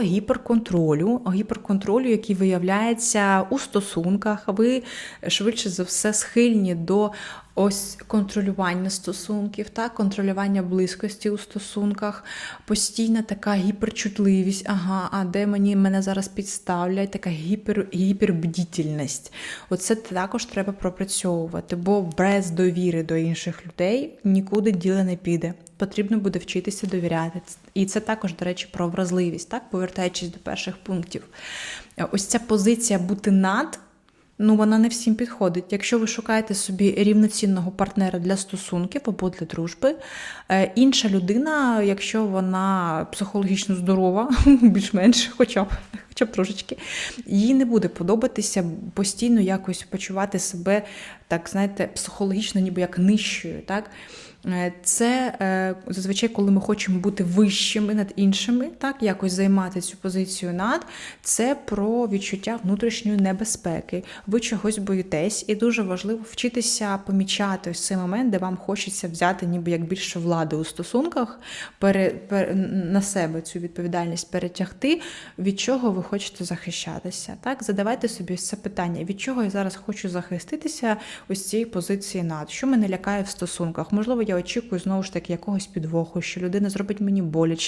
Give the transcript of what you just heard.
Гіперконтролю, гіперконтролю, який виявляється у стосунках, ви швидше за все схильні до ось контролювання стосунків, так, контролювання близькості у стосунках, постійна така гіперчутливість, ага, а де мені мене зараз підставлять, така гіпер, гіпербдітельність. Оце також треба пропрацьовувати, бо без довіри до інших людей нікуди діло не піде. Потрібно буде вчитися довіряти. І це також, до речі, про вразливість, так, повертаючись до перших пунктів. Ось ця позиція бути над. Ну, вона не всім підходить. Якщо ви шукаєте собі рівноцінного партнера для стосунків або для дружби, е, інша людина, якщо вона психологічно здорова, більш-менш, хоча б, трошечки, їй не буде подобатися постійно якось почувати себе, так знаєте, психологічно, ніби як нижчою. Так? Е, Це е, зазвичай, коли ми хочемо бути вищими над іншими, так якось займати цю позицію над, це про відчуття внутрішньої небезпеки. Ви чогось боїтесь, і дуже важливо вчитися помічати ось цей момент, де вам хочеться взяти ніби як більше влади у стосунках, пере, пере, на себе цю відповідальність перетягти, від чого ви хочете захищатися. Так, задавайте собі це питання, від чого я зараз хочу захиститися ось цієї позиції над, що мене лякає в стосунках. Можливо, я очікую знову ж таки якогось підвоху, що людина зробить мені боляче.